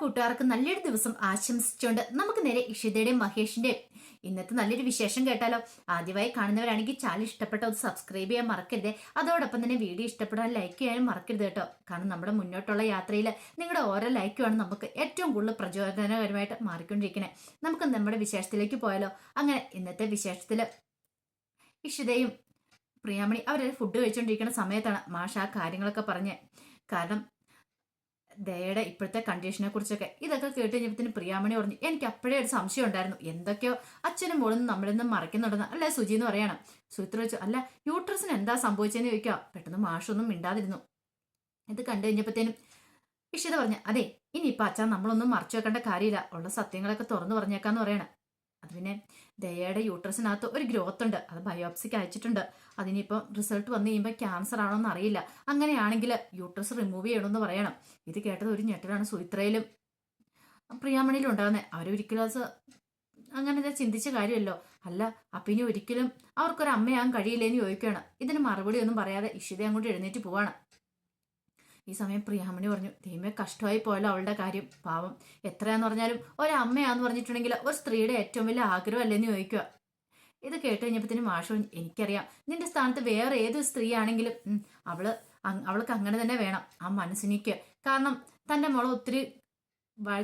കൂട്ടുകാർക്കും നല്ലൊരു ദിവസം ആശംസിച്ചുകൊണ്ട് നമുക്ക് നേരെ ഇഷിതയുടെയും മഹേഷിന്റെയും. ഇന്നത്തെ നല്ലൊരു വിശേഷം കേട്ടാലോ? ആദ്യമായി കാണുന്നവരാണെങ്കിൽ ചാനൽ ഇഷ്ടപ്പെട്ട ഒന്ന് സബ്സ്ക്രൈബ് ചെയ്യാൻ മറക്കരുത്. അതോടൊപ്പം തന്നെ വീഡിയോ ഇഷ്ടപ്പെടാൻ ലൈക്ക് ചെയ്യാനും മറക്കരുത് കേട്ടോ. കാരണം നമ്മുടെ മുന്നോട്ടുള്ള യാത്രയിൽ നിങ്ങളുടെ ഓരോ ലൈക്കുമാണ് നമുക്ക് ഏറ്റവും കൂടുതൽ പ്രചോദനകരമായിട്ട് മാറിക്കൊണ്ടിരിക്കുന്നത് നമുക്ക് നമ്മുടെ വിശേഷത്തിലേക്ക് പോയാലോ? അങ്ങനെ ഇന്നത്തെ വിശേഷത്തിൽ ഇഷിതയും പ്രിയാമണി അവരെ ഫുഡ് കഴിച്ചുകൊണ്ടിരിക്കുന്ന സമയത്താണ് മാഷ ആ കാര്യങ്ങളൊക്കെ പറഞ്ഞ്. കാരണം ദയയുടെ ഇപ്പോഴത്തെ കണ്ടീഷനെ കുറിച്ചൊക്കെ. ഇതൊക്കെ കേട്ട് കഴിഞ്ഞപ്പോൾ പ്രിയാമണി പറഞ്ഞു എനിക്ക് അപ്പോഴേ ഒരു സംശയം ഉണ്ടായിരുന്നു. എന്തൊക്കെയോ അച്ഛനും മോളും നമ്മളിൽ നിന്ന് മറയ്ക്കുന്നുണ്ടെന്ന്. അല്ലേ സുജി എന്ന് പറയണം. സുത്ര വെച്ചു അല്ല യൂട്രസിന് എന്താ സംഭവിച്ചതെന്ന് ചോദിക്കുക പെട്ടെന്ന് മാഷൊന്നും മിണ്ടാതിരുന്നു. ഇത് കണ്ടു കഴിഞ്ഞപ്പോഴത്തേനും ഇഷിത പറഞ്ഞു അതെ ഇനിയിപ്പോൾ അച്ഛൻ നമ്മളൊന്നും മറച്ചു വെക്കേണ്ട കാര്യമില്ല. ഉള്ള സത്യങ്ങളൊക്കെ തുറന്നു പറഞ്ഞേക്കാന്ന് പറയണം. അത് പിന്നെ ദയയുടെ യൂട്രസിനകത്ത് ഒരു ഗ്രോത്ത് ഉണ്ട്. അത് ബയോപ്സിക്ക് അയച്ചിട്ടുണ്ട്. അതിനിപ്പോൾ റിസൾട്ട് വന്നു കഴിയുമ്പോൾ ക്യാൻസർ ആണോ എന്ന് അറിയില്ല. അങ്ങനെയാണെങ്കിൽ യൂട്രസ് റിമൂവ് ചെയ്യണമെന്ന് പറയണം. ഇത് കേട്ടത് ഒരു ഞെട്ടലാണ് സുയിത്രയിലും പ്രിയാമണിയിലും ഉണ്ടാകുന്നത് അവരൊരിക്കലും അത് അങ്ങനെ ചിന്തിച്ച കാര്യമല്ലോ. അല്ല അപ്പം ഇനി ഒരിക്കലും അവർക്കൊരു അമ്മയാകാൻ കഴിയില്ലേന്ന് ചോദിക്കുകയാണ്. ഇതിന് മറുപടി ഒന്നും പറയാതെ ഇഷിത അങ്ങോട്ട് എഴുന്നേറ്റ് പോവാണ്. ഈ സമയം പ്രിയാമണി പറഞ്ഞു ദൈവമേ കഷ്ടമായി പോയല്ലോ അവളുടെ കാര്യം. പാവം. എത്രയാന്ന് പറഞ്ഞാലും ഒരമ്മയാന്ന് പറഞ്ഞിട്ടുണ്ടെങ്കിൽ ഒരു സ്ത്രീയുടെ ഏറ്റവും വലിയ ആഗ്രഹമല്ലെന്ന് ചോദിക്കുക. ഇത് കേട്ട് കഴിഞ്ഞപ്പോഴത്തേനും മാഷ എനിക്കറിയാം. നിന്റെ സ്ഥാനത്ത് വേറെ ഏത് സ്ത്രീ ആണെങ്കിലും അവൾ അവൾക്ക് അങ്ങനെ തന്നെ വേണം. ആ മനസ്സിനിക്ക്. കാരണം തന്റെ മോളെ ഒത്തിരി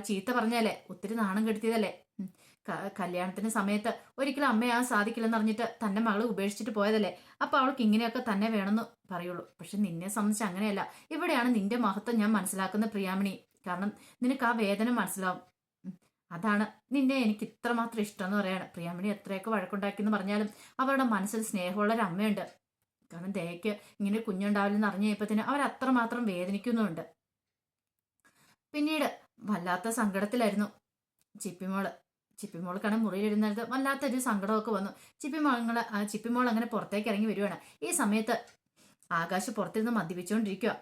ചീത്ത പറഞ്ഞല്ലേ ഒത്തിരി നാണം കെടുത്തിയതല്ലേ? കല്യാണത്തിന്റെ സമയത്ത് ഒരിക്കലും അമ്മയാൻ സാധിക്കില്ലെന്ന് അറിഞ്ഞിട്ട് തന്റെ മകളെ ഉപേക്ഷിച്ചിട്ട് പോയതല്ലേ? അപ്പൊ അവൾക്ക് ഇങ്ങനെയൊക്കെ തന്നെ വേണമെന്ന് പറയുള്ളൂ. പക്ഷെ നിന്നെ സംബന്ധിച്ച് അങ്ങനെയല്ല. ഇവിടെയാണ് നിന്റെ മഹത്വം ഞാൻ മനസ്സിലാക്കുന്ന പ്രിയാമണി കാരണം നിനക്ക് ആ വേദന മനസ്സിലാവും. അതാണ് നിന്നെ എനിക്ക് ഇത്രമാത്രം ഇഷ്ടം എന്ന് പറയാണ്. പ്രിയാമണി എത്രയൊക്കെ വഴക്കുണ്ടാക്കിയെന്ന് പറഞ്ഞാലും അവരുടെ മനസ്സിൽ സ്നേഹമുള്ള ഒരു അമ്മയുണ്ട്. കാരണം ദയക്ക് ഇങ്ങനെ കുഞ്ഞുണ്ടാവില്ലെന്ന് അറിഞ്ഞു കഴിഞ്ഞപ്പത്തിന് അവർ അത്രമാത്രം വേദനിക്കുന്നുണ്ട് പിന്നീട് വല്ലാത്ത സങ്കടത്തിലായിരുന്നു ചിപ്പിമോൾ. ചിപ്പിമോൾക്കാണ് മുറിയിലിരുന്നത്. വല്ലാത്തൊരു സങ്കടമൊക്കെ വന്നു. ചിപ്പിമോളങ്ങൾ ചിപ്പിമോൾ അങ്ങനെ പുറത്തേക്ക് ഇറങ്ങി വരുവാണ്. ഈ സമയത്ത് ആകാശ് പുറത്തിരുന്ന് മദ്യപിച്ചുകൊണ്ടിരിക്കുക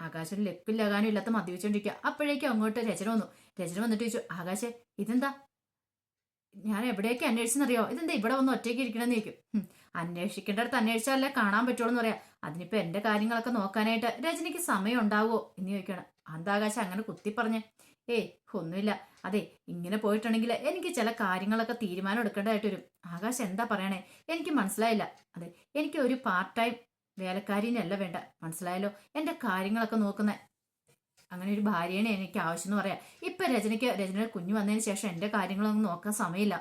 ആകാശം ലെപ്പില്ലാകാനും ഇല്ലാത്ത മദ്യപിച്ചുകൊണ്ടിരിക്കുക അപ്പോഴേക്കും അങ്ങോട്ട് രചന വന്നു. രചന വന്നിട്ട് ചോദിച്ചു ആകാശ് ഇതെന്താ? ഞാൻ എവിടെയൊക്കെ അന്വേഷിച്ചെന്നറിയോ? ഇതെന്താ ഇവിടെ വന്ന് ഒറ്റയ്ക്ക് ഇരിക്കണമെന്ന് ചോദിക്കും. അന്വേഷിക്കേണ്ടടുത്ത് അന്വേഷിച്ചാലേ കാണാൻ പറ്റുള്ളൂ എന്ന് പറയാം. അതിനിപ്പോ എന്റെ കാര്യങ്ങളൊക്കെ നോക്കാനായിട്ട് രജനിക്ക് സമയം ഉണ്ടാവുമോ എന്ന് ചോദിക്കണം അന്താകാശം അങ്ങനെ കുത്തി പറഞ്ഞേ ഏയ് ഒന്നുമില്ല. അതെ ഇങ്ങനെ പോയിട്ടുണ്ടെങ്കിൽ എനിക്ക് ചില കാര്യങ്ങളൊക്കെ തീരുമാനം എടുക്കേണ്ടതായിട്ട് വരും. ആകാശ് എന്താ പറയണേ? എനിക്ക് മനസ്സിലായില്ല. അതെ എനിക്ക് ഒരു പാർട്ട് ടൈം വേലക്കാരിനല്ല വേണ്ട. മനസ്സിലായല്ലോ? എന്റെ കാര്യങ്ങളൊക്കെ നോക്കുന്ന അങ്ങനെ ഒരു ഭാര്യയാണ് എനിക്ക് ആവശ്യം എന്ന് പറയാം. ഇപ്പൊ രചനയ്ക്ക് രജനയുടെ കുഞ്ഞു വന്നതിന് ശേഷം എന്റെ കാര്യങ്ങളൊന്നും നോക്കാൻ സമയമില്ല.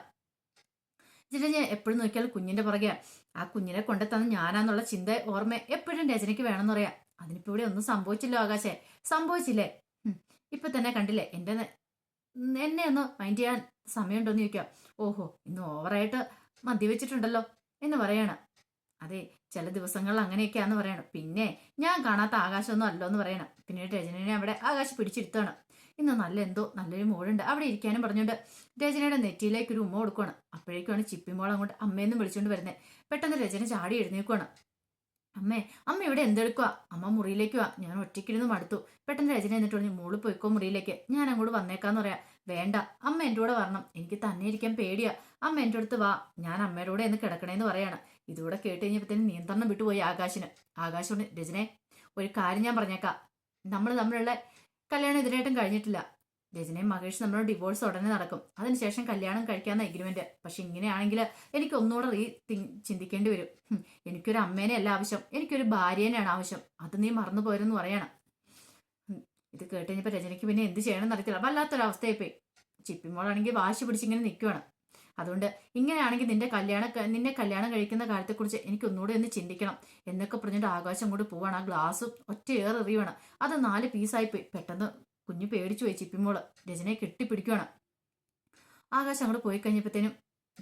രജന എപ്പോഴും നോക്കിയാൽ കുഞ്ഞിന്റെ പുറകെ ആ കുഞ്ഞിനെ കൊണ്ടെത്തന്ന് ഞാനാന്നുള്ള ചിന്ത ഓർമ്മ എപ്പോഴും രജനയ്ക്ക് വേണമെന്ന് പറയാം. അതിനിപ്പോ ഇവിടെ ഒന്നും സംഭവിച്ചില്ലോ ആകാശേ? സംഭവിച്ചില്ലേ? ഇപ്പൊ തന്നെ കണ്ടില്ലേ? എന്റെ എന്നെ ഒന്ന് മൈൻഡ് ചെയ്യാൻ സമയമുണ്ടോന്ന് ചോദിക്കാം ഓഹോ ഇന്ന് ഓവറായിട്ട് മദ്യവെച്ചിട്ടുണ്ടല്ലോ എന്ന് പറയണം. അതെ ചില ദിവസങ്ങളിൽ അങ്ങനെയൊക്കെയാന്ന് പറയണം. പിന്നെ ഞാൻ കാണാത്ത ആകാശമൊന്നും അല്ലോ എന്ന് പറയണം. പിന്നീട് രചനയെ അവിടെ ആകാശം പിടിച്ചിരുത്താണ് ഇന്ന് നല്ല എന്തോ നല്ലൊരു മോളുണ്ട്. അവിടെ ഇരിക്കാനും പറഞ്ഞുകൊണ്ട് രജനയുടെ നെറ്റിയിലേക്ക് ഒരു ഉമ്മ കൊടുക്കുകയാണ് അപ്പോഴേക്കുമാണ് ചിപ്പിമോൾ അങ്ങോട്ട് അമ്മയെന്നും വിളിച്ചുകൊണ്ട് വരുന്നത് പെട്ടെന്ന് രജന ചാടി എഴുന്നേക്കുവാണ്. അമ്മേ അമ്മ ഇവിടെ എന്തെടുക്കുക അമ്മ മുറിയിലേക്ക് വാ. ഞാൻ ഒറ്റയ്ക്കിരുന്ന് മടുത്തു. പെട്ടെന്ന് രജന എന്നിട്ട് പറഞ്ഞു മോൾ പോയിക്കോ മുറിയിലേക്ക്. ഞാൻ അങ്ങോട്ട് വന്നേക്കാന്ന് പറയാം. വേണ്ട. അമ്മ എന്റെ കൂടെ വരണം. എനിക്ക് തന്നെ ഇരിക്കാൻ പേടിയാ. അമ്മ എന്റെ അടുത്ത് വാ. ഞാൻ അമ്മയുടെ കൂടെ എന്ന് കിടക്കണേന്ന് പറയാണ്. ഇതുകൂടെ കേട്ട് തന്നെ നിയന്ത്രണം വിട്ടുപോയി ആകാശിന്. ആകാശ് രചനെ ഒരു കാര്യം ഞാൻ പറഞ്ഞേക്കാം. നമ്മൾ തമ്മിലുള്ള കല്യാണം ഇതിനായിട്ടും കഴിഞ്ഞിട്ടില്ല. രജനയും മഹേഷ് നമ്മളോട് ഡിവോഴ്സ് ഉടനെ നടക്കും. അതിനുശേഷം കല്യാണം കഴിക്കാന്ന എഗ്രിമെന്റ് പക്ഷെ ഇങ്ങനെയാണെങ്കിൽ എനിക്ക് ഒന്നുകൂടെ റീ ചിന്തിക്കേണ്ടി വരും. എനിക്കൊരു അമ്മേനെ അല്ല ആവശ്യം. എനിക്കൊരു ഭാര്യേനെയാണ് ആവശ്യം. അത് നീ മറന്നു പോരെന്ന് പറയണം. ഇത് കേട്ട് കഴിഞ്ഞപ്പോൾ രജനിക്ക് പിന്നെ എന്ത് ചെയ്യണമെന്ന് അറിയത്തില്ല. വല്ലാത്തൊരവസ്ഥയെ പോയി ചിപ്പിമോളാണെങ്കിൽ വാശി പിടിച്ചിങ്ങനെ നിൽക്കുവാണ്. അതുകൊണ്ട് ഇങ്ങനെയാണെങ്കിൽ നിന്റെ കല്യാണ നിന്നെ കല്യാണം കഴിക്കുന്ന കാര്യത്തെക്കുറിച്ച് എനിക്ക് ഒന്നുകൂടെ ഒന്ന് ചിന്തിക്കണം. എന്നൊക്കെ പറഞ്ഞിട്ട് ആകാശം കൂടി പോവാണ്. ആ ഗ്ലാസ് ഒറ്റ ഏറെ എറിയുവാണ്. അത് നാല് പീസായി പോയി പെട്ടെന്ന് കുഞ്ഞു പേടിച്ചു പോയി ചിപ്പിമോൾ. രജനയെ കെട്ടിപ്പിടിക്കുവാണ് ആകാശം അങ്ങോട്ട് പോയി കഴിഞ്ഞപ്പോഴത്തേനും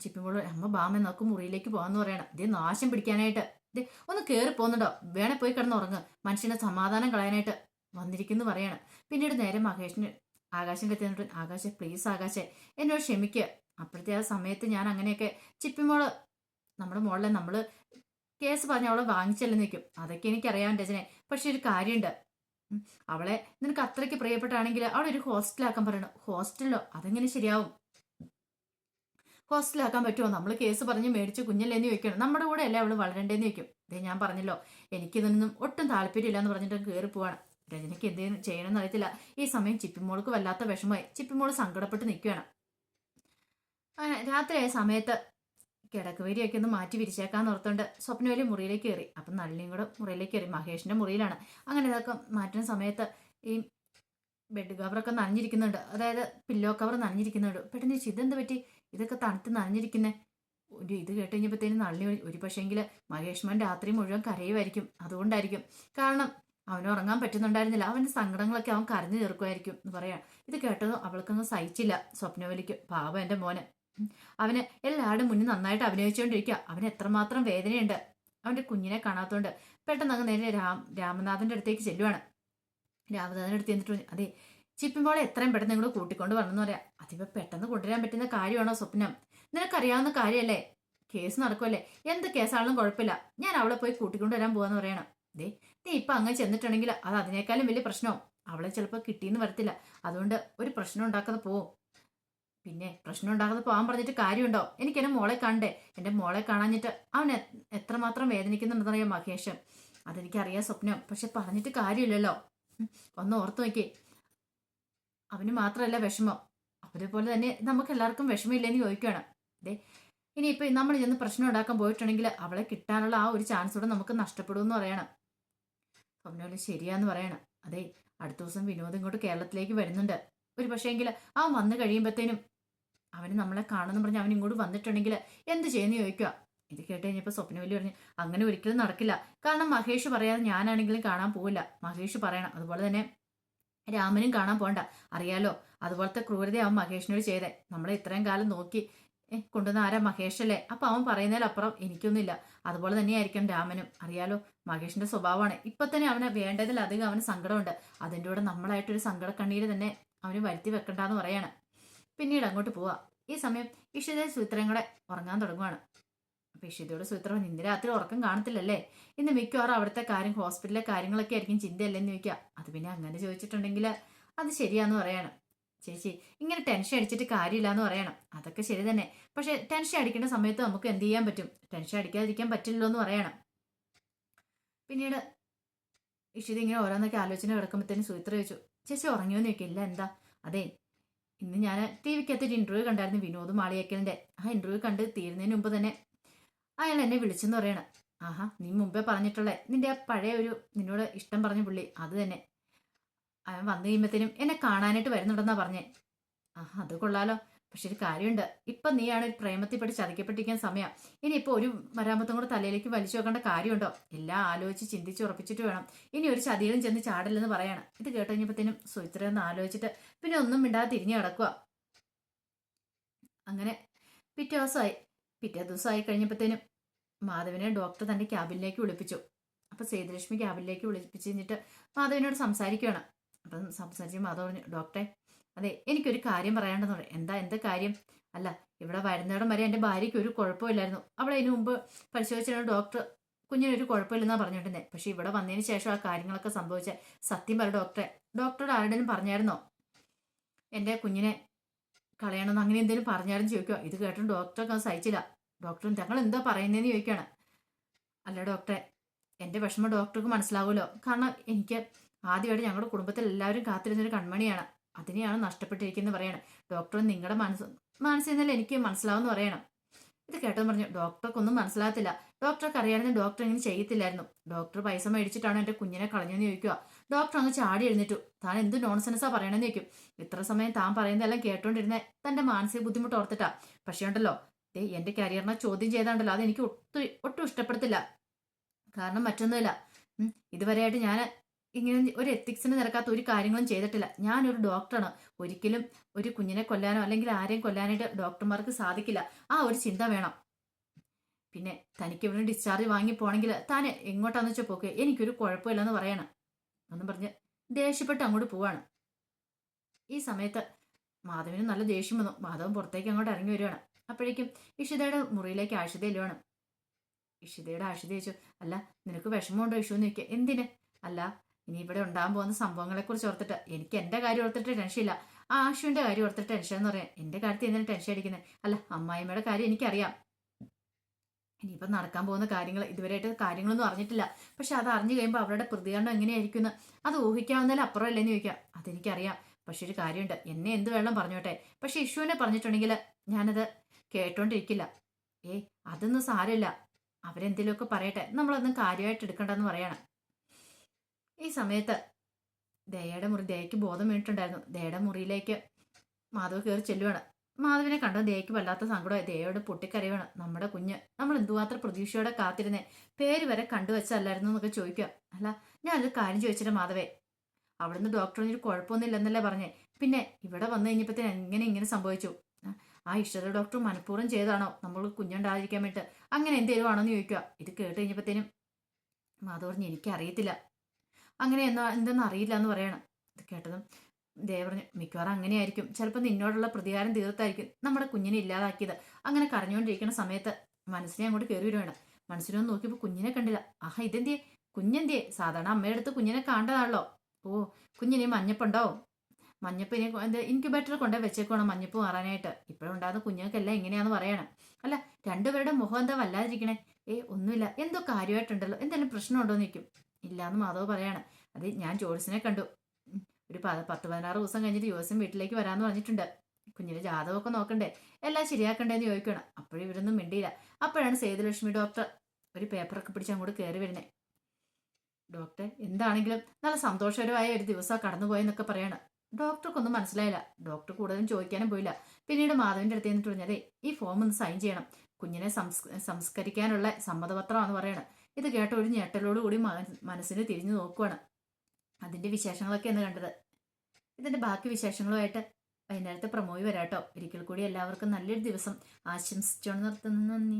ചിപ്പിമോൾ അമ്മ ബാമ നോക്ക് മുറിയിലേക്ക് പോകാന്ന് പറയണം. ഇതേ നാശം പിടിക്കാനായിട്ട്. ഇതേ ഒന്ന് കയറി പോകുന്നുണ്ടോ വേണേ പോയി കിടന്ന് ഉറങ്ങ്. മനുഷ്യനെ സമാധാനം കളയാനായിട്ട് വന്നിരിക്കുന്നു പറയണം. പിന്നീട് നേരെ മഹേഷിന് ആകാശിന്റെ എത്തിയിട്ട് ആകാശെ പ്ലീസ് ആകാശെ എന്നോട് ക്ഷമിക്കുക അപ്പോഴത്തെ ആ സമയത്ത് ഞാൻ അങ്ങനെയൊക്കെ ചിപ്പിമോൾ നമ്മുടെ മോളെ നമ്മൾ കേസ് പറഞ്ഞ അവളെ വാങ്ങിച്ചല്ലേ നിൽക്കും അതൊക്കെ എനിക്കറിയാം രചനെ പക്ഷെ ഒരു കാര്യമുണ്ട്. അവളെ നിനക്ക് അത്രയ്ക്ക് പ്രിയപ്പെട്ടാണെങ്കിൽ അവളെ ഒരു ഹോസ്റ്റലാക്കാൻ പറയണം. ഹോസ്റ്റലിലോ അതെങ്ങനെ ശരിയാവും? ഹോസ്റ്റലാക്കാൻ പറ്റുമോ? നമ്മൾ കേസ് പറഞ്ഞ് മേടിച്ച് കുഞ്ഞല്ലേന്ന് ചോദിക്കണം. നമ്മുടെ കൂടെ അല്ലേ അവൾ വളരണ്ടേന്ന് ചോദിക്കും. ഇതേ ഞാൻ പറഞ്ഞല്ലോ എനിക്ക് എനിക്കിതൊന്നും ഒട്ടും താല്പര്യമില്ല എന്ന് പറഞ്ഞിട്ട് കയറി പോവാണ്. രജനിക്ക് എന്തെങ്കിലും ചെയ്യണമെന്ന് അറിയത്തില്ല. ഈ സമയം ചിപ്പിമോൾക്ക് വല്ലാത്ത വിഷമമായി. ചിപ്പിമോൾ സങ്കടപ്പെട്ട് നിൽക്കുകയാണ്. രാത്രിയായ സമയത്ത് കിടക്കുവരിയൊക്കെ ഒന്ന് മാറ്റി വിരിച്ചേക്കാന്ന് ഓർത്തുകൊണ്ട് സ്വപ്നവേലി മുറിയിലേക്ക് കയറി. അപ്പം നളിനിയും കൂടെ മുറിയിലേക്ക് കയറി. മഹേഷിന്റെ മുറിയിലാണ്. അങ്ങനെ ഇതൊക്കെ മാറ്റുന്ന സമയത്ത് ഈ ബെഡ് കവറൊക്കെ നനഞ്ഞിരിക്കുന്നുണ്ട്. അതായത് പില്ലോ കവർ നനഞ്ഞിരിക്കുന്നുണ്ട്. പെട്ടെന്ന് ചോദിച്ചു ഇതെന്ത് പറ്റി? ഇതൊക്കെ തണുത്ത് നനഞ്ഞിരിക്കുന്നത് ഒരു ഇത് കേട്ട് കഴിഞ്ഞപ്പോഴത്തേനും നളിനി ഒരു പക്ഷേങ്കിൽ മഹേഷ്മൻ രാത്രി മുഴുവൻ കരയുമായിരിക്കും. അതുകൊണ്ടായിരിക്കും. കാരണം അവന് ഉറങ്ങാൻ പറ്റുന്നുണ്ടായിരുന്നില്ല. അവന്റെ സങ്കടങ്ങളൊക്കെ അവൻ കരഞ്ഞു തീർക്കുമായിരിക്കും എന്ന് പറയാം. ഇത് കേട്ടതും അവൾക്കൊന്നും സഹിച്ചില്ല സ്വപ്നവലിക്ക്. പാവം എന്റെ മോന്. അവന് എല്ലാവരുടെ മുന്നിൽ നന്നായിട്ട് അഭിനയിച്ചുകൊണ്ടിരിക്കുക. അവന് എത്രമാത്രം വേദനയുണ്ട്. അവന്റെ കുഞ്ഞിനെ കാണാത്തതുകൊണ്ട് പെട്ടെന്ന് അങ്ങ് നേരെ രാം രാമനാഥന്റെ അടുത്തേക്ക് ചെല്ലുവാണ്. രാമനാഥന്റെ അടുത്ത് ചെന്നിട്ട് അതെ ചിപ്പിമോളെ എത്രയും പെട്ടെന്ന് നിങ്ങൾ കൂട്ടിക്കൊണ്ട് വരണമെന്ന് പറയാം. അതിപ്പോ പെട്ടെന്ന് കൊണ്ടുവരാൻ പറ്റുന്ന കാര്യമാണോ സ്വപ്നം? നിനക്കറിയാവുന്ന കാര്യമല്ലേ കേസ് നടക്കുമല്ലേ എന്ത് കേസാണെങ്കിലും കുഴപ്പമില്ല. ഞാൻ അവളെ പോയി കൂട്ടിക്കൊണ്ട് വരാൻ പോവാന്ന് പറയണം. ദേ നീ ഇപ്പൊ അങ്ങ് ചെന്നിട്ടുണ്ടെങ്കിൽ അത് അതിനേക്കാളും വലിയ പ്രശ്നവും. അവളെ ചിലപ്പോൾ കിട്ടിയെന്ന് വരത്തില്ല. അതുകൊണ്ട് ഒരു പ്രശ്നം ഉണ്ടാക്കാതെ പോവും പിന്നെ പ്രശ്നം ഉണ്ടാകാതെ പോകാൻ പറഞ്ഞിട്ട് കാര്യമുണ്ടോ? എനിക്ക് എന്റെ മോളെ കണ്ടേ. എന്റെ മോളെ കാണാഞ്ഞിട്ട് അവൻ എത്രമാത്രം വേദനിക്കുന്നുണ്ടെന്നറിയാം മഹേഷൻ അതെനിക്കറിയാം സ്വപ്നം. പക്ഷെ പറഞ്ഞിട്ട് കാര്യമില്ലല്ലോ. ഒന്ന് ഓർത്തു നോക്കി. അവന് മാത്രമല്ല വിഷമം. അവരെപ്പോലെ തന്നെ നമുക്ക് എല്ലാവർക്കും വിഷമമില്ലെന്ന് ചോദിക്കുകയാണ് ദേ ഇനിയിപ്പോൾ നമ്മൾ ചെന്ന് പ്രശ്നം ഉണ്ടാക്കാൻ പോയിട്ടുണ്ടെങ്കിൽ അവളെ കിട്ടാനുള്ള ആ ഒരു ചാൻസ് കൂടെ നമുക്ക് നഷ്ടപ്പെടുമെന്ന് പറയണം. സ്വപ്നോൽ ശരിയാന്ന് പറയണം. അതെ അടുത്ത ദിവസം വിനോദ് ഇങ്ങോട്ട് കേരളത്തിലേക്ക് വരുന്നുണ്ട്. ഒരു പക്ഷേങ്കിൽ ആ വന്നു കഴിയുമ്പോഴത്തേനും അവന് നമ്മളെ കാണുമെന്ന് പറഞ്ഞ് അവൻ ഇങ്ങോട്ട് വന്നിട്ടുണ്ടെങ്കിൽ എന്ത് ചെയ്യുന്നു ചോദിക്കുക ഇത് കേട്ട് കഴിഞ്ഞപ്പോൾ സ്വപ്നവല്ലി പറഞ്ഞു അങ്ങനെ ഒരിക്കലും നടക്കില്ല. കാരണം മഹേഷ് പറയാതെ ഞാനാണെങ്കിലും കാണാൻ പോവില്ല. മഹേഷ് പറയണം. അതുപോലെ തന്നെ രാമനും കാണാൻ പോണ്ട. അറിയാലോ അതുപോലത്തെ ക്രൂരത അവൻ മഹേഷിനോട് ചെയ്തേ. നമ്മളെ ഇത്രയും കാലം നോക്കി കൊണ്ടുവന്ന ആരാ മഹേഷല്ലേ അപ്പൊ അവൻ പറയുന്നതിലപ്പുറം എനിക്കൊന്നുമില്ല. അതുപോലെ തന്നെയായിരിക്കും രാമനും. അറിയാലോ മഹേഷിന്റെ സ്വഭാവമാണ്. ഇപ്പൊ തന്നെ അവന് വേണ്ടതിലധികം അവന് സങ്കടമുണ്ട്. അതിന്റെ കൂടെ നമ്മളായിട്ടൊരു സങ്കട കണ്ണീര് തന്നെ അവന് വരുത്തി വെക്കണ്ടെന്ന് പറയാണ്. പിന്നീട് അങ്ങോട്ട് പോവാ. ഈ സമയം ഇഷിത സൂത്രം കൂടെ ഉറങ്ങാൻ തുടങ്ങുവാണ്. അപ്പൊ ഇഷിതയുടെ സൂത്രം ഇന്ന് രാത്രി ഉറക്കം കാണത്തില്ലല്ലേ? ഇന്ന് മിക്കവാറും അവിടുത്തെ കാര്യം ഹോസ്പിറ്റലിലെ കാര്യങ്ങളൊക്കെ ആയിരിക്കും ചിന്തയല്ലെന്ന് ചോദിക്കുക അത് പിന്നെ അങ്ങനെ ചോദിച്ചിട്ടുണ്ടെങ്കിൽ അത് ശരിയാന്ന് പറയണം. ചേച്ചി ഇങ്ങനെ ടെൻഷൻ അടിച്ചിട്ട് കാര്യമില്ല എന്ന് പറയണം. അതൊക്കെ ശരി തന്നെ. പക്ഷെ ടെൻഷൻ അടിക്കേണ്ട സമയത്ത് നമുക്ക് എന്ത് ചെയ്യാൻ പറ്റും? ടെൻഷൻ അടിക്കാതിരിക്കാൻ പറ്റില്ലല്ലോ എന്ന് പറയണം. പിന്നീട് ഇഷിത ഇങ്ങനെ ഓരോന്നൊക്കെ ആലോചന കിടക്കുമ്പോഴത്തേനും സൂത്ര ചോദിച്ചു ചേച്ചി ഉറങ്ങിയോന്ന് ചോദിക്കില്ല എന്താ? അതെ ഇന്ന് ഞാൻ ടി വിക്കകത്ത് ഒരു ഇന്റർവ്യൂ കണ്ടായിരുന്നു വിനോദ് മാളിയേക്കലിന്റെ. ആ ഇന്റർവ്യൂ കണ്ട് തീരുന്നതിന് മുമ്പ് തന്നെ അയാൾ എന്നെ വിളിച്ചെന്ന് പറയണം. ആഹാ നീ മുമ്പേ പറഞ്ഞിട്ടുള്ളേ. നിന്റെ ആ പഴയ ഒരു നിന്നോട് ഇഷ്ടം പറഞ്ഞ പുള്ളി അത് തന്നെ. അവൻ വന്നു കഴിയുമ്പോഴത്തേനും എന്നെ കാണാനായിട്ട് വരുന്നുണ്ടെന്നാ പറഞ്ഞേ. ആഹാ അത് കൊള്ളാലോ. പക്ഷെ ഒരു കാര്യമുണ്ട്. ഇപ്പൊ നീയാണ് പ്രേമത്തിൽ പെട്ട് ചതിക്കപ്പെട്ടിരിക്കാൻ സമയം. ഇനിയിപ്പോ ഒരു മരാമത്തും കൂടെ തലയിലേക്ക് വലിച്ചു വെക്കേണ്ട കാര്യമുണ്ടോ? എല്ലാം ആലോചിച്ച് ചിന്തിച്ച് ഉറപ്പിച്ചിട്ട് വേണം. ഇനി ഒരു ചതിയിലും ചെന്ന് ചാടില്ലെന്ന് പറയാണ്. ഇത് കേട്ട് കഴിഞ്ഞപ്പോഴത്തേനും സുചിത്ര ഒന്ന് ആലോചിച്ചിട്ട് പിന്നെ ഒന്നും മിണ്ടാതെ തിരിഞ്ഞു കിടക്കുക അങ്ങനെ പിറ്റേ ദിവസമായി. പിറ്റേ ദിവസമായി കഴിഞ്ഞപ്പോഴത്തേനും മാധവനെ ഡോക്ടർ തന്റെ ക്യാബിനിലേക്ക് വിളിപ്പിച്ചു. അപ്പൊ സേതുലക്ഷ്മി ക്യാബിനിലേക്ക് വിളിപ്പിച്ച് കഴിഞ്ഞിട്ട് മാധവനോട് സംസാരിക്കുകയാണ് അപ്പം സംസാരിച്ച് മാധവ് പറഞ്ഞു ഡോക്ടറെ അതെ എനിക്കൊരു കാര്യം പറയേണ്ടതുണ്ട് എന്താ എന്താ കാര്യം? അല്ല ഇവിടെ വരുന്നിടം വരെ എന്റെ ഭാര്യയ്ക്ക് ഒരു കുഴപ്പമില്ലായിരുന്നു. അവിടെ അതിന് മുമ്പ് പരിശോധിച്ചിട്ടുണ്ട് ഡോക്ടർ കുഞ്ഞിനൊരു കുഴപ്പമില്ലെന്നാണ് പറഞ്ഞിട്ടുണ്ട് പക്ഷേ ഇവിടെ വന്നതിന് ശേഷം ആ കാര്യങ്ങളൊക്കെ സംഭവിച്ച സത്യം പറ ഡോക്ടറെ. ഡോക്ടറോട് ആരുടെയും പറഞ്ഞായിരുന്നോ? എന്റെ കുഞ്ഞിനെ കളയണമെന്ന് അങ്ങനെ എന്തെങ്കിലും പറഞ്ഞാലും ചോദിക്കുക ഇത് കേട്ടും ഡോക്ടറൊക്കെ സഹിച്ചില്ല. ഡോക്ടറും ഞങ്ങൾ എന്താ പറയുന്നതെന്ന് ചോദിക്കുകയാണ്. അല്ല ഡോക്ടറെ എന്റെ വിഷമം ഡോക്ടർക്ക് മനസ്സിലാവുമല്ലോ. കാരണം എനിക്ക് ആദ്യമായിട്ട് ഞങ്ങളുടെ കുടുംബത്തിൽ എല്ലാവരും കാത്തിരുന്നൊരു കൺമണിയാണ്. അതിനെയാണ് നഷ്ടപ്പെട്ടിരിക്കുന്നത് പറയണം. ഡോക്ടർ നിങ്ങളുടെ മനസ്സ് മനസ്സിൽ നിന്നല്ല എനിക്ക് മനസ്സിലാവുമെന്ന് പറയണം. ഇത് കേട്ടെന്ന് പറഞ്ഞു ഡോക്ടർക്കൊന്നും മനസ്സിലാകത്തില്ല. ഡോക്ടർക്ക് അറിയാമെന്ന് ഡോക്ടർ ഇങ്ങനെ ചെയ്യത്തില്ലായിരുന്നു. ഡോക്ടർ പൈസ മേടിച്ചിട്ടാണ് എന്റെ കുഞ്ഞിനെ കളഞ്ഞെന്ന് ചോദിക്കുക. ഡോക്ടർ അങ്ങ് ചാടി എഴുന്നേറ്റു. താൻ എന്ത് നോൺസെൻസാ പറയണമെന്ന് ചോദിക്കും. ഇത്ര സമയം താൻ പറയുന്നതെല്ലാം കേട്ടോണ്ടിരുന്ന തന്റെ മാനസിക ബുദ്ധിമുട്ട് ഓർത്തിട്ടാ. പക്ഷേ ഉണ്ടല്ലോ ദേ എന്റെ കരിയറിനെ ചോദ്യം ചെയ്താണ്ടല്ലോ അത് എനിക്ക് ഒട്ടും ഒട്ടും ഇഷ്ടപ്പെടത്തില്ല. കാരണം മറ്റൊന്നുമില്ല. ഇതുവരെയായിട്ട് ഞാൻ ഇങ്ങനെ ഒരു എത്തിക്സിന് നിരക്കാത്ത ഒരു കാര്യങ്ങളും ചെയ്തിട്ടില്ല. ഞാനൊരു ഡോക്ടറാണ് ഒരിക്കലും ഒരു കുഞ്ഞിനെ കൊല്ലാനോ അല്ലെങ്കിൽ ആരെയും കൊല്ലാനായിട്ട് ഡോക്ടർമാർക്ക് സാധിക്കില്ല. ആ ഒരു ചിന്ത വേണം. പിന്നെ തനിക്ക് ഇവിടെ ഡിസ്ചാർജ് വാങ്ങി പോണെങ്കിൽ താൻ എങ്ങോട്ടാന്ന് വെച്ചാൽ പോക്ക്. എനിക്കൊരു കുഴപ്പമില്ലെന്ന് പറയണം. എന്നും പറഞ്ഞ് ദേഷ്യപ്പെട്ട് അങ്ങോട്ട് പോവാണ്. ഈ സമയത്ത് മാധവിന് നല്ല ദേഷ്യം വന്നു. മാധവൻ പുറത്തേക്ക് അങ്ങോട്ട് ഇറങ്ങി വരുവാണ് അപ്പോഴേക്കും ഇഷിതയുടെ മുറിയിലേക്ക് ആഷിത ഇല്ലുവാണ് ഇഷിതയുടെ ആഷിത ചോദിച്ചു അല്ല നിനക്ക് വിഷമമുണ്ടോ ഇഷു എന്ന് ചോദിക്കുക എന്തിന്? അല്ല ഇനി ഇവിടെ ഉണ്ടാകാൻ പോകുന്ന സംഭവങ്ങളെ കുറിച്ച് ഓർത്തിട്ട് എനിക്ക് എന്റെ കാര്യം ഓർത്തിട്ട് ഇല്ല ആ ആശുവിന്റെ കാര്യം ഓർത്തിട്ട് ടെൻഷൻ എന്ന് പറയാം. എന്റെ കാര്യത്തിൽ എന്തിനാണ് ടെൻഷൻ അടിക്കുന്നത് അല്ല അമ്മായിമ്മയുടെ കാര്യം എനിക്കറിയാം. ഇനിയിപ്പോ നടക്കാൻ പോകുന്ന കാര്യങ്ങൾ ഇതുവരെയായിട്ട് കാര്യങ്ങളൊന്നും അറിഞ്ഞിട്ടില്ല. പക്ഷെ അത് അറിഞ്ഞു കഴിയുമ്പോൾ അവരുടെ പ്രതികരണം എങ്ങനെയായിരിക്കും എന്ന് അത് ഊഹിക്കാവുന്നതിൽ അപ്പുറമല്ലെന്ന് ചോദിക്കാം. അതെനിക്കറിയാം. പക്ഷെ ഒരു കാര്യമുണ്ട്. എന്നെ എന്ത് വേണം പറഞ്ഞോട്ടെ? പക്ഷെ ഇഷുവിനെ പറഞ്ഞിട്ടുണ്ടെങ്കിൽ ഞാനത് കേട്ടോണ്ടിരിക്കില്ല. ഏ അതൊന്നും സാരമില്ല. അവരെന്തെങ്കിലുമൊക്കെ പറയട്ടെ. നമ്മളൊന്നും കാര്യമായിട്ട് എടുക്കണ്ടെന്ന് പറയണം. ഈ സമയത്ത് ദയയുടെ മുറി ദയക്ക് ബോധം വീണിട്ടുണ്ടായിരുന്നു. ദയയുടെ മുറിയിലേക്ക് മാധവ് കയറി ചെല്ലുവാണ്. മാധവിനെ കണ്ടോ ദയക്ക് വല്ലാത്ത സങ്കടമായി. ദയോട് പൊട്ടിക്കരയുവാണ്. നമ്മുടെ കുഞ്ഞ് നമ്മൾ എന്തുമാത്രം പ്രതീക്ഷയോടെ കാത്തിരുന്നേ? പേര് വരെ കണ്ടുവച്ചല്ലായിരുന്നു എന്നൊക്കെ ചോദിക്കുക. അല്ല ഞാൻ ഞാനൊരു കാര്യം ചോദിച്ചിട്ട് മാധവേ. അവിടുന്ന് ഡോക്ടറിന് ഒരു കുഴപ്പമൊന്നുമില്ലെന്നല്ലേ പറഞ്ഞേ. പിന്നെ ഇവിടെ വന്നു കഴിഞ്ഞപ്പോഴത്തേന് എങ്ങനെ ഇങ്ങനെ സംഭവിച്ചു? ആ, ഇഷ്ടത ഡോക്ടർ മനഃപൂർവം ചെയ്താണോ നമ്മൾ കുഞ്ഞുണ്ടായിരിക്കാൻ വേണ്ടിട്ട് അങ്ങനെ എന്തേലും ആണോന്ന് ചോദിക്കുക. ഇത് കേട്ട് കഴിഞ്ഞപ്പോഴത്തേനും മാധവ് പറഞ്ഞു എനിക്കറിയത്തില്ല. അങ്ങനെ എന്നാ എന്തെന്ന് അറിയില്ല എന്ന് പറയണം. ഇത് കേട്ടതും ദേ പറഞ്ഞു മിക്കവാറും അങ്ങനെയായിരിക്കും. ചിലപ്പോൾ നിന്നോടുള്ള പ്രതികാരം തീർത്തായിരിക്കും നമ്മുടെ കുഞ്ഞിനെ ഇല്ലാതാക്കിയത്. അങ്ങനെ കരഞ്ഞുകൊണ്ടിരിക്കുന്ന സമയത്ത് മനസ്സിനെ അങ്ങോട്ട് കയറി വരുവാണ്. മനസ്സിനൊന്ന് നോക്കിയപ്പോൾ കുഞ്ഞിനെ കണ്ടില്ല. ആഹാ ഇതെന്തിയെ? കുഞ്ഞെന്തിയെ? സാധാരണ അമ്മയുടെ അടുത്ത് കുഞ്ഞിനെ കാണേണ്ടതാണല്ലോ. ഓ കുഞ്ഞിനെ മഞ്ഞപ്പുണ്ടാവും മഞ്ഞപ്പ് ഇനി എന്ത് ഇൻക്യുബേറ്റർ കൊണ്ടേ വെച്ചേക്കണം മഞ്ഞപ്പ് മാറാനായിട്ട്. ഇപ്പോഴുണ്ടാകുന്ന കുഞ്ഞുങ്ങൾക്കെല്ലാം എങ്ങനെയാന്ന് പറയണം. അല്ല രണ്ടുപേരുടെ മുഖം എന്താ വല്ലാതിരിക്കണേ? ഏ ഒന്നുമില്ല. എന്തോ കാര്യമായിട്ടുണ്ടല്ലോ. എന്തെങ്കിലും പ്രശ്നമുണ്ടോ എന്ന് നിൽക്കും ഇല്ലാന്ന് മാധവ് പറയാണ്. അത് ഞാൻ ജോൾസിനെ കണ്ടു. ഒരു പത്ത് പതിനാറ് ദിവസം കഴിഞ്ഞിട്ട് ജോൽസൻ വീട്ടിലേക്ക് വരാമെന്ന് പറഞ്ഞിട്ടുണ്ട്. കുഞ്ഞിന് ജാതകമൊക്കെ നോക്കണ്ടേ? എല്ലാം ശരിയാക്കണ്ടേന്ന് ചോദിക്കണം അപ്പോഴും ഇവരൊന്നും മിണ്ടിയില്ല. അപ്പോഴാണ് സേതുലക്ഷ്മി ഡോക്ടർ ഒരു പേപ്പറൊക്കെ പിടിച്ച് അങ്ങോട്ട് കയറി വരുന്നത് ഡോക്ടർ എന്താണെങ്കിലും നല്ല സന്തോഷകരമായ ഒരു ദിവസം കടന്നുപോയെന്നൊക്കെ പറയണം. ഡോക്ടർക്കൊന്നും മനസ്സിലായില്ല. ഡോക്ടർ കൂടുതലും ചോദിക്കാനും പോയില്ല. പിന്നീട് മാധവിന്റെ അടുത്ത് നിന്നിട്ട് പറഞ്ഞതേ ഈ ഫോം ഒന്ന് സൈൻ ചെയ്യണം. കുഞ്ഞിനെ സംസ് സംസ്കരിക്കാനുള്ള സമ്മതപത്രമാണെന്ന് പറയണം. ഇത് കേട്ട ഒരു ഞെട്ടലോട് കൂടി മ- മനസ്സിന് തിരിഞ്ഞു നോക്കുവാണ്. അതിന്റെ വിശേഷങ്ങളൊക്കെ എന്ന് കണ്ടത്. ഇതിന്റെ ബാക്കി വിശേഷങ്ങളുമായിട്ട് വൈകുന്നേരത്തെ പ്രമോയി വരാട്ടോ. ഒരിക്കൽ കൂടി എല്ലാവർക്കും നല്ലൊരു ദിവസം. ആശംസിച്ചോണ്ട് നിർത്തുന്നു. നന്ദി.